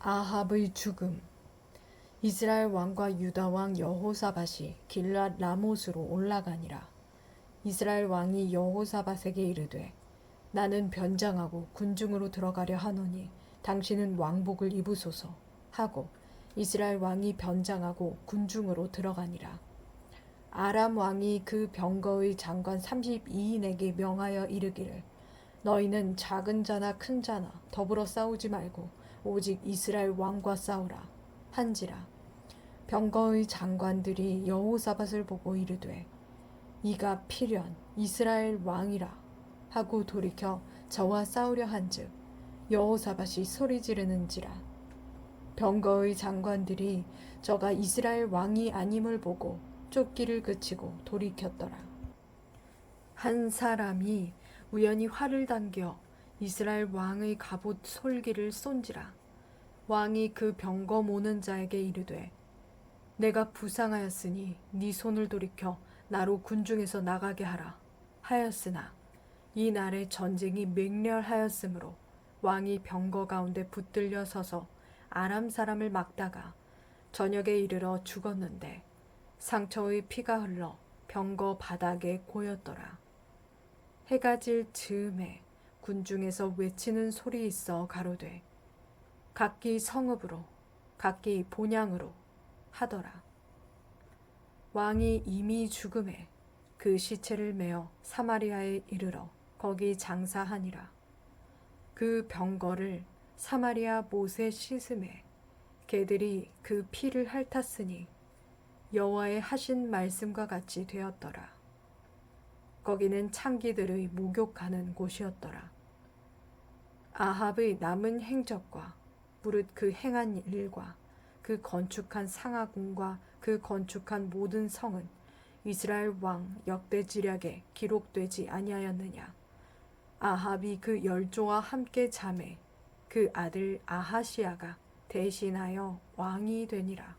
아합의 죽음. 이스라엘 왕과 유다 왕 여호사밧이 길랏 라못으로 올라가니라. 이스라엘 왕이 여호사밧에게 이르되 나는 변장하고 군중으로 들어가려 하노니 당신은 왕복을 입으소서 하고 이스라엘 왕이 변장하고 군중으로 들어가니라. 아람 왕이 그 병거의 장관 32인에게 명하여 이르기를 너희는 작은 자나 큰 자나 더불어 싸우지 말고 오직 이스라엘 왕과 싸우라. 한지라. 병거의 장관들이 여호사밧을 보고 이르되 이가 필연 이스라엘 왕이라 하고 돌이켜 저와 싸우려 한즉 여호사밧이 소리 지르는지라. 병거의 장관들이 저가 이스라엘 왕이 아님을 보고 쫓기를 그치고 돌이켰더라. 한 사람이 우연히 활을 당겨 이스라엘 왕의 갑옷 솔기를 쏜지라 왕이 그 병거 모는 자에게 이르되 내가 부상하였으니 네 손을 돌이켜 나로 군중에서 나가게 하라 하였으나 이 날에 전쟁이 맹렬하였으므로 왕이 병거 가운데 붙들려 서서 아람 사람을 막다가 저녁에 이르러 죽었는데 상처의 피가 흘러 병거 바닥에 고였더라. 해가 질 즈음에 군중에서 외치는 소리 있어 가로되 각기 성읍으로 각기 본향으로 하더라. 왕이 이미 죽음에 그 시체를 메어 사마리아에 이르러 거기 장사하니라. 그 병거를 사마리아 못에 씻음에 개들이 그 피를 핥았으니 여호와의 하신 말씀과 같이 되었더라. 거기는 창기들의 목욕하는 곳이었더라. 아합의 남은 행적과 무릇 그 행한 일과 그 건축한 상하궁과 그 건축한 모든 성은 이스라엘 왕 역대 지략에 기록되지 아니하였느냐. 아합이 그 열조와 함께 잠에 그 아들 아하시아가 대신하여 왕이 되니라.